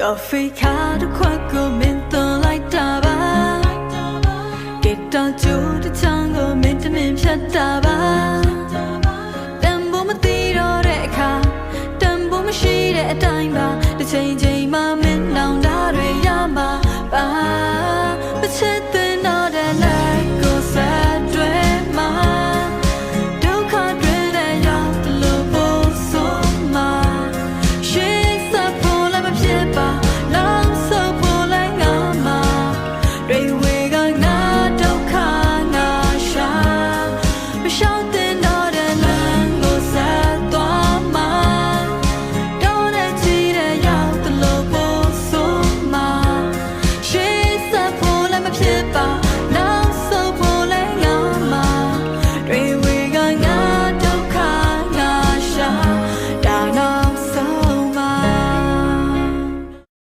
ကော်ဖီခါတစ်ခွက်ကိုမင်းသွန်လိုက်တာပါကစ်တာကျိုးတစ်ချောင်းကိုမင်းတမင်ဖြတ်တာပါတန်ဖို့မသိတော့တဲ့ 少